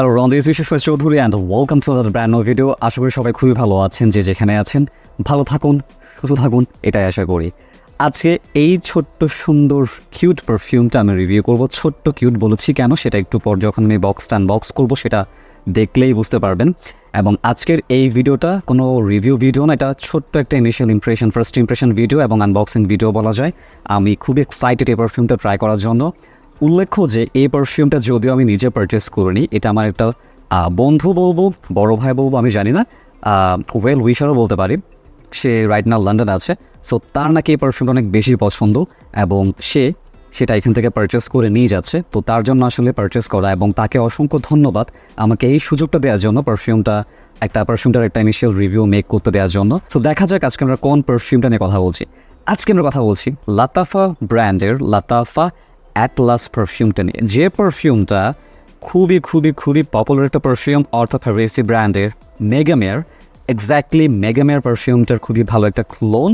Hello রন্দিস বিশেষ Chowdhury and welcome to the brand video আশা করি সবাই খুবই ভালো আছেন, যে যেখানে আছেন। ভালো থাকুন, সুস্থ থাকুন, এটাই আশা করি। আজকে এই ছোট্ট সুন্দর কিউট পারফিউমটা আমি রিভিউ করব। ছোট্ট কিউট বলেছি কেন, সেটা একটু পর যখন আমি বক্সটা আনবক্স করব, সেটা দেখলেই বুঝতে পারবেন। এবং আজকের এই ভিডিওটা কোনো রিভিউ ভিডিও না, এটা ছোট্ট একটা initial impression first impression video এবং আনবক্সিং ভিডিও বলা যায়। আমি খুব এক্সাইটেড এই পারফিউমটা ট্রাই করার জন্য। উল্লেখ্য যে এই পারফিউমটা যদিও আমি নিজে পারচেস করিনি, এটা আমার একটা বন্ধু বলব, বড় ভাই বলব, আমি জানি না ওয়েল উইশারও বলতে পারি। সে রাইট নাও লন্ডন আছে সো তার নাকি এই পারফিউমটা অনেক বেশি পছন্দ এবং সে সেটা এখান থেকে পারচেস করে নিয়ে যাচ্ছে, তো তার জন্য আসলে পারচেস করা এবং তাকে অসংখ্য ধন্যবাদ আমাকে এই সুযোগটা দেওয়ার জন্য পারফিউমটা একটা পারফিউমটার একটা ইনিশিয়াল রিভিউ মেক করতে দেওয়ার জন্য। সো দেখা যাক আজকে আমরা কোন পারফিউমটা নিয়ে কথা বলছি। আজকে আমরা কথা বলছি লাতাফা ব্র্যান্ডের লাতাফা অ্যাটলাস পারফিউমটা নিয়ে। যে পারফিউমটা খুবই খুবই খুবই পপুলার একটা পারফিউম অর্থোফারেসি ব্র্যান্ডের মেগামেয়ার এক্স্যাক্টলি মেগামেয়ার পারফিউমটার খুবই ভালো একটা ক্লোন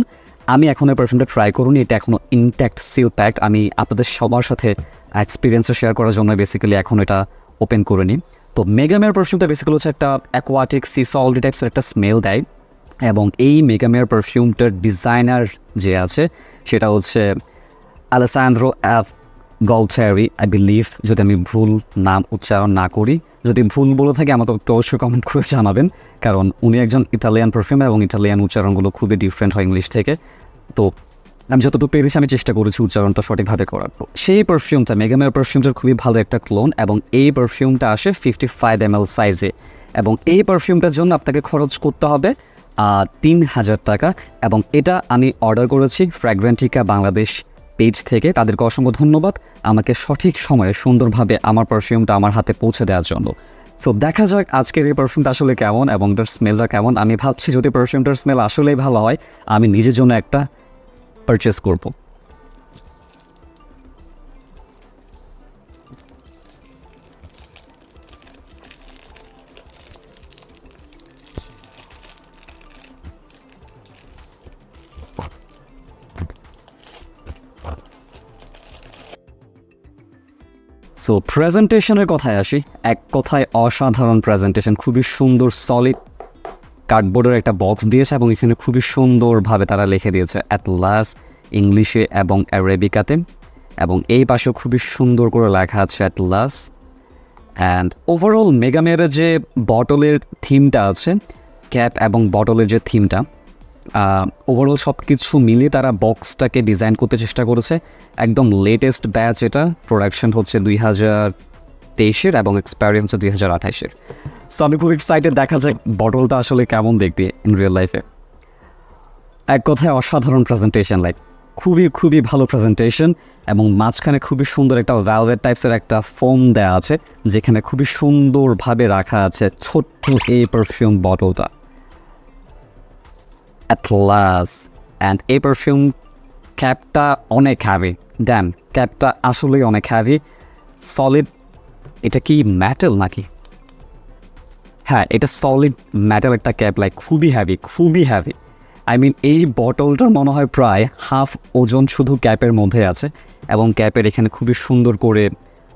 আমি এখন এই পারফিউমটা ট্রাই করুনি, এটা এখনও ইনট্যাক্ট সিল প্যাকড আমি আপনাদের সবার সাথে এক্সপিরিয়েন্সটা শেয়ার করার জন্য বেসিক্যালি এখন এটা ওপেন করে নিই তো মেগামেয়ার পারফিউমটা বেসিক্যালি হচ্ছে একটা অ্যাকোয়াটিক সি সল্টি টাইপসের একটা স্মেল দেয়। এবং এই মেগামেয়ার পারফিউমটার ডিজাইনার যে আছে, সেটা হচ্ছে আলেসান্দ্রো অ্যাফ গলচেরি আই বিলিভ যদি আমি ভুল নাম উচ্চারণ না করি, যদি ভুল বলে থাকি, আমাকে একটু অবশ্যই কমেন্ট করে জানাবেন, কারণ উনি একজন ইতালিয়ান পারফিউমার এবং ইতালিয়ান উচ্চারণগুলো খুবই ডিফারেন্ট হয় ইংলিশ থেকে। তো আমি যতটুকু পেরেছি, আমি চেষ্টা করেছি উচ্চারণটা সঠিকভাবে করার। তো সেই পারফিউমটা মেগামের পারফিউমটার খুবই ভালো একটা ক্লোন এবং এই পারফিউমটা আসে ফিফটি ফাইভ এম এল সাইজে এবং এই পারফিউমটার জন্য আপনাকে খরচ করতে হবে তিন হাজার টাকা। এবং এটা আমি অর্ডার করেছি ফ্র্যাগ্রেন্টিকা বাংলাদেশ পেজ থেকে তাদেরকে অসংখ্য ধন্যবাদ। আমাকে সঠিক সময়ে সুন্দরভাবে আমার পারফিউমটা আমার হাতে পৌঁছে দেওয়ার জন্য। সো দেখা যাক আজকের এই পারফিউমটা আসলে কেমন এবং এটার স্মেলটা কেমন। আমি ভাবছি যদি পারফিউমটার স্মেল আসলেই ভালো হয়, আমি নিজের জন্য একটা পারচেস করব। সো প্রেজেন্টেশনের কথায় আসি। এক কথায় অসাধারণ প্রেজেন্টেশন খুবই সুন্দর সলিড কার্ডবোর্ডের একটা বক্স দিয়েছে এবং এখানে খুবই সুন্দরভাবে তারা লিখে দিয়েছে অ্যাটলাস ইংলিশে এবং অ্যারেবিকাতে এবং এই পাশেও খুবই সুন্দর করে লেখা আছে অ্যাটলাস অ্যান্ড ওভারঅল মেগামেয়ারের যে বটলের থিমটা আছে ক্যাপ এবং বটলের যে থিমটা ওভারঅল সব কিছু মিলিয়ে তারা বক্সটাকে ডিজাইন করতে চেষ্টা করেছে। একদম লেটেস্ট ব্যাচ এটা প্রোডাকশন হচ্ছে দুই হাজার তেইশের এবং এক্সপায়ারি হচ্ছে দুই হাজার আঠাইশের। সো আমি খুব এক্সাইটেড দেখা যাক বটলটা আসলে কেমন দেখতে ইন রিয়েল লাইফে এক কথায় অসাধারণ প্রেজেন্টেশন লাইক খুবই খুবই ভালো প্রেজেন্টেশন এবং মাঝখানে খুবই সুন্দর একটা ভ্যালভেট টাইপসের একটা ফোম দেওয়া আছে, যেখানে খুবই সুন্দরভাবে রাখা আছে ছোট্ট এই পারফিউম বটলটা অ্যাটলাস অ্যান্ড এই পারফিউম ক্যাপটা অনেক হ্যাভি ড্যাম ক্যাপটা আসলেই অনেক হ্যাভি সলিড এটা কি ম্যাটেল নাকি? হ্যাঁ এটা সলিড ম্যাটেল একটা ক্যাপ লাইক খুবই হ্যাভি খুবই হ্যাভি আই মিন এই বটলটার মনে হয় প্রায় হাফ ওজন শুধু ক্যাপের মধ্যে আছে এবং ক্যাপের এখানে খুবই সুন্দর করে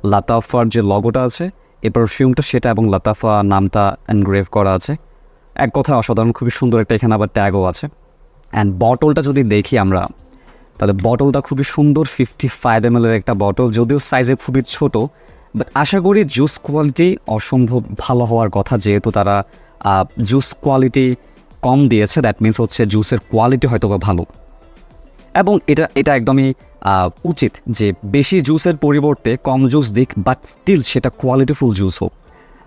লাতাফার যে লগোটা আছে, এই পারফিউমটা সেটা এবং লাতাফা নামটা এনগ্রেভ করা আছে। এক কথায় অসাধারণ, খুবই সুন্দর একটা এখানে আবার ট্যাগও আছে। অ্যান্ড বটলটা যদি দেখি আমরা, তাহলে বটলটা খুবই সুন্দর ফিফটি ফাইভ এম এর একটা বটল যদিও সাইজে খুবই ছোট বাট আশা করি জুস কোয়ালিটি অসম্ভব ভালো হওয়ার কথা, যেহেতু তারা জুস কোয়ালিটি কম দিয়েছে দ্যাট মিন্স হচ্ছে জুসের কোয়ালিটি হয়তো বা ভালো। এবং এটা এটা একদমই উচিত যে বেশি জুসের পরিবর্তে কম জুস দিক বাট স্টিল সেটা কোয়ালিটিফুল জুস হোক।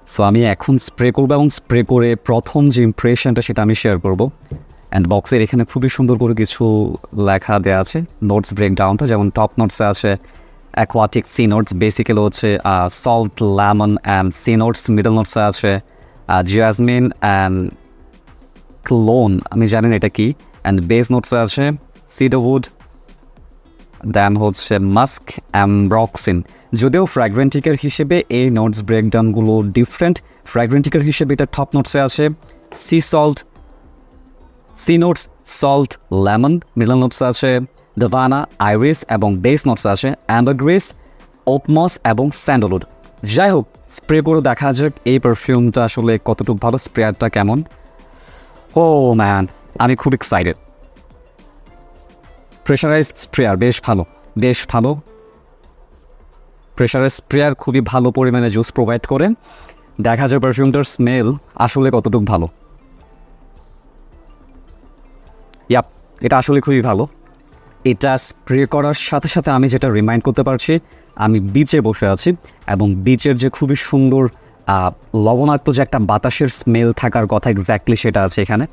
সো আমি এখন স্প্রে করব এবং স্প্রে করে প্রথম যে ইমপ্রেশনটা সেটা আমি শেয়ার করব। অ্যান্ড বক্সের এখানে খুবই সুন্দর করে কিছু লেখা দেওয়া আছে নোটস ব্রেকডাউনটা যেমন টপ নোটসে আছে অ্যাকোয়াটিক সি নোটস বেসিক্যালি হচ্ছে salt lemon and sea notes middle নোটসে আছে জিয়াজমিন অ্যান্ড ক্লোন আমি জানি না এটা কি। অ্যান্ড বেস নোটসে আছে সিডোউড দেন হচ্ছে মাস্ক অ্যামব্রক্সিন যদিও ফ্র্যাগ্রেন্টিকের হিসেবে এই নোটস ব্রেকডাউনগুলো ডিফারেন্ট ফ্র্যাগ্রেন্টিকের হিসেবে এটা টপ নোটসে আছে। Sea salt, sea notes, salt, lemon middle notes আছে দেভানা আইরিস এবং বেস নোটস আছে অ্যাম্বাগ্রিস ওকমস এবং স্যান্ডলউড। যাই হোক স্প্রে করে দেখা যাক এই পারফিউমটা আসলে কতটুকু ভালো, স্প্রেয়ারটা কেমন। ও ম্যান আমি খুব এক্সাইটেড প্রেশারাইজ স্প্রেয়ার বেশ ভালো বেশ ভালো। প্রেশারাইজ স্প্রেয়ার খুবই ভালো পরিমাণে জুস প্রোভাইড করে। দেখা যায় পারফিউমটার স্মেল আসলে কতটুকু ভালো। ইয়াপ এটা আসলে খুবই ভালো। এটা স্প্রে করার সাথে সাথে আমি যেটা রিমাইন্ড করতে পারছি, আমি বিচে বসে আছি এবং বিচের যে খুবই সুন্দর লবণাক্ত যে একটা বাতাসের স্মেল থাকার কথা এক্স্যাক্টলি সেটা আছে এখানে।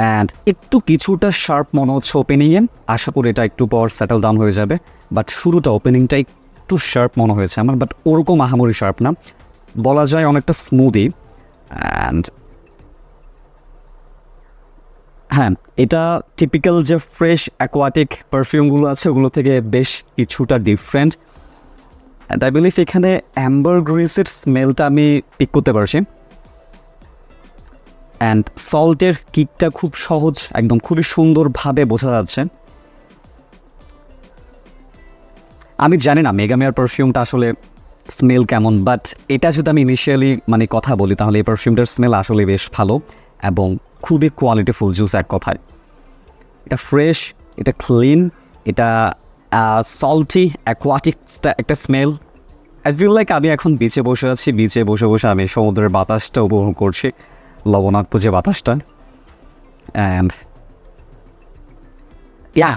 অ্যান্ড একটু কিছুটা শার্প মনে হচ্ছে ওপেনিংয়ে আশা করি এটা একটু পর সেটেল ডাউন হয়ে যাবে। বাট শুরুটা ওপেনিংটা একটু শার্প মনে হয়েছে আমার। বাট ওরকম আহামরি শার্প না। বলা যায় অনেকটা স্মুদি অ্যান্ড হ্যাঁ এটা টিপিক্যাল যে ফ্রেশ অ্যাকোয়াটিক পারফিউমগুলো আছে, ওগুলো থেকে বেশ কিছুটা ডিফারেন্ট অ্যান্ড আই বিলিভ এখানে অ্যাম্বার গ্রিসের স্মেলটা আমি পিক করতে পারছি। অ্যান্ড সল্টের কিকটা খুব সহজ, একদম খুবই সুন্দরভাবে বোঝা যাচ্ছে। আমি জানি না মেগামেয়ার পারফিউমটা আসলে স্মেল কেমন বাট এটা যদি আমি ইনিশিয়ালি মানে কথা বলি, তাহলে এই পারফিউমটার স্মেল আসলে বেশ ভালো এবং খুবই কোয়ালিটিফুল জুস এক কথায়। এটা ফ্রেশ এটা ক্লিন এটা সল্টি অ্যাকোয়াটিক একটা স্মেল আই ফিল লাইক আমি এখন বিচে বসে আছি বিচে বসে বসে আমি সমুদ্রের বাতাসটা উপভোগ করছি। লবণাক্ত যে বাতাসটা। অ্যান্ড ইয়া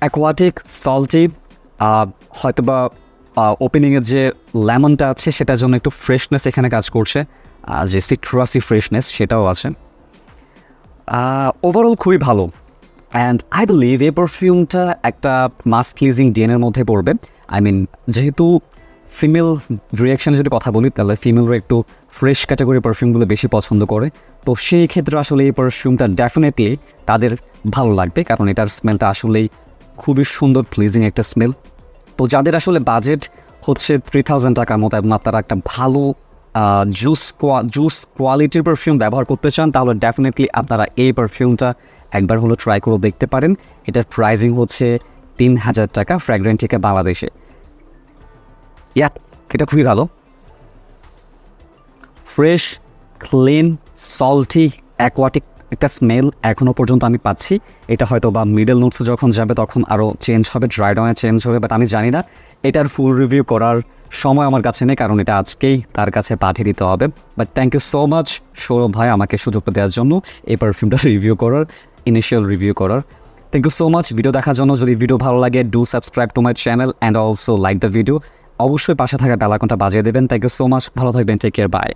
অ্যাকোয়াটিক সল্টি হয়তোবা ওপেনিংয়ের যে লেমনটা আছে, সেটার জন্য একটু ফ্রেশনেস এখানে কাজ করছে। আর যে সিট্রাসি ফ্রেশনেস সেটাও আছে। ওভারঅল খুবই ভালো। অ্যান্ড আই বিলিভ এই পারফিউমটা একটা মাস প্লিজিং ডিএনের মধ্যে পড়বে। আই মিন যেহেতু ফিমেল রিয়াকশানে যদি কথা বলি, তাহলে ফিমেলরা একটু ফ্রেশ ক্যাটাগরি পারফিউমগুলো বেশি পছন্দ করে। তো সেই ক্ষেত্রে আসলে এই পারফিউমটা ডেফিনেটলি তাদের ভালো লাগবে, কারণ এটার স্মেলটা আসলেই খুবই সুন্দর প্লিজিং একটা স্মেল তো যাদের আসলে বাজেট হচ্ছে থ্রি থাউজেন্ড টাকার মতো এবং আপনারা একটা ভালো জুস জুস কোয়ালিটির পারফিউম ব্যবহার করতে চান, তাহলে ডেফিনেটলি আপনারা এই পারফিউমটা একবার হলো ট্রাই করে দেখতে পারেন। এটার প্রাইজিং হচ্ছে তিন হাজার টাকা ফ্র্যাগ্রেন্ট থেকে বাংলাদেশে। ইয়া এটা খুবই ভালো। ফ্রেশ ক্লিন সল্টি অ্যাকোয়াটিক একটা স্মেল এখনও পর্যন্ত আমি পাচ্ছি। এটা হয়তো বা মিডল নোটসে যখন যাবে তখন আরও চেঞ্জ হবে ড্রাই ডাউনে চেঞ্জ হবে বাট আমি জানি না। এটার ফুল রিভিউ করার সময় আমার কাছে নেই, কারণ এটা আজকেই তার কাছে পাঠিয়ে দিতে হবে। But thank you so much Sourav ভাই, আমাকে সুযোগটা দেওয়ার জন্য এই পারফিউমটা রিভিউ করার ইনিশিয়াল রিভিউ করার। Thank you so much video দেখার জন্য যদি ভিডিও ভালো লাগে do subscribe to my channel and also like the video অবশ্যই পাশে থাকা বেলাকনটা বাজিয়ে দেবেন। থ্যাংক ইউ সো মাচ ভালো থাকবেন। Take care bye